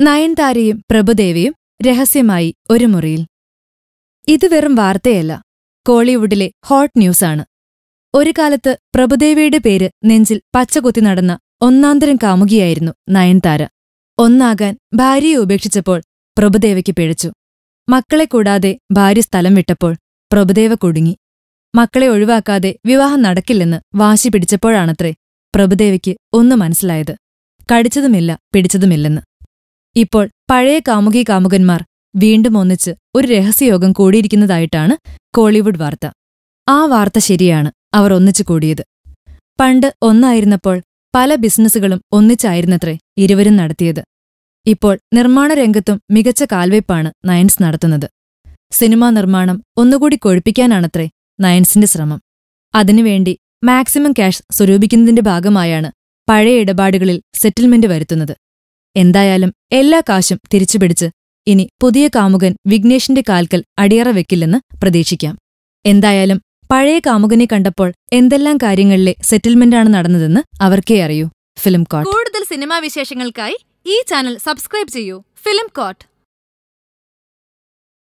നയൻതാരയും പ്രഭുദേവിയും രഹസ്യമായി ഒരു മുറിയിൽ. ഇത് വെറും വാർത്തയല്ല. കോളിവുഡിലെ ഹോട്ട് ന്യൂസാണ്. ഒരു കാലത്ത് പ്രഭുദേവിയുടെ പേര് നെഞ്ചിൽ പച്ചകുത്തി നടന്ന ഒന്നാന്തരം കാമുകിയായിരുന്നു നയൻതാര. ഒന്നാകാൻ ഭാര്യയെ ഉപേക്ഷിച്ചപ്പോൾ പ്രഭുദേവയ്ക്ക് പിഴച്ചു. മക്കളെ കൂടാതെ ഭാര്യ സ്ഥലം വിട്ടപ്പോൾ പ്രഭുദേവ കുടുങ്ങി. മക്കളെ ഒഴിവാക്കാതെ വിവാഹം നടക്കില്ലെന്ന് വാശി പിടിച്ചപ്പോഴാണത്രേ പ്രഭുദേവയ്ക്ക് ഒന്ന് മനസ്സിലായത്. കടിച്ചതുമില്ല പിടിച്ചതുമില്ലെന്ന്. ഇപ്പോൾ പഴയ കാമുകി കാമുകന്മാർ വീണ്ടും ഒന്നിച്ച് ഒരു രഹസ്യയോഗം കൂടിയിരിക്കുന്നതായിട്ടാണ് കോളിവുഡ് വാർത്ത. ആ വാർത്ത ശരിയാണ് അവർ ഒന്നിച്ചു കൂടിയത്. പണ്ട് ഒന്നായിരുന്നപ്പോൾ പല ബിസിനസ്സുകളും ഒന്നിച്ചായിരുന്നത്രേ ഇരുവരും നടത്തിയത്. ഇപ്പോൾ നിർമ്മാണ രംഗത്തും മികച്ച കാൽവയ്പ്പാണ് നയൻസ് നടത്തുന്നത്. സിനിമാ നിർമ്മാണം ഒന്നുകൂടി കൊഴുപ്പിക്കാനാണത്രേ നയൻസിന്റെ ശ്രമം. അതിനുവേണ്ടി മാക്സിമം ക്യാഷ് സ്വരൂപിക്കുന്നതിന്റെ ഭാഗമായാണ് പഴയ ഇടപാടുകളിൽ സെറ്റിൽമെന്റ് വരുത്തുന്നത്. എന്തായാലും എല്ലാ കാശും തിരിച്ചുപിടിച്ച് ഇനി പുതിയ കാമുകൻ വിഘ്നേഷിന്റെ കാൽക്കൽ അടിയറ വെക്കില്ലെന്ന് പ്രതീക്ഷിക്കാം. എന്തായാലും പഴയ കാമുകനെ കണ്ടപ്പോൾ എന്തെല്ലാം കാര്യങ്ങളിലെ സെറ്റിൽമെന്റാണ് നടന്നതെന്ന് അവർക്കേ അറിയൂ. Film court. കൂടുതൽ സിനിമാ വിശേഷങ്ങൾക്കായി ഈ ചാനൽ സബ്സ്ക്രൈബ് ചെയ്യൂ. Film coat.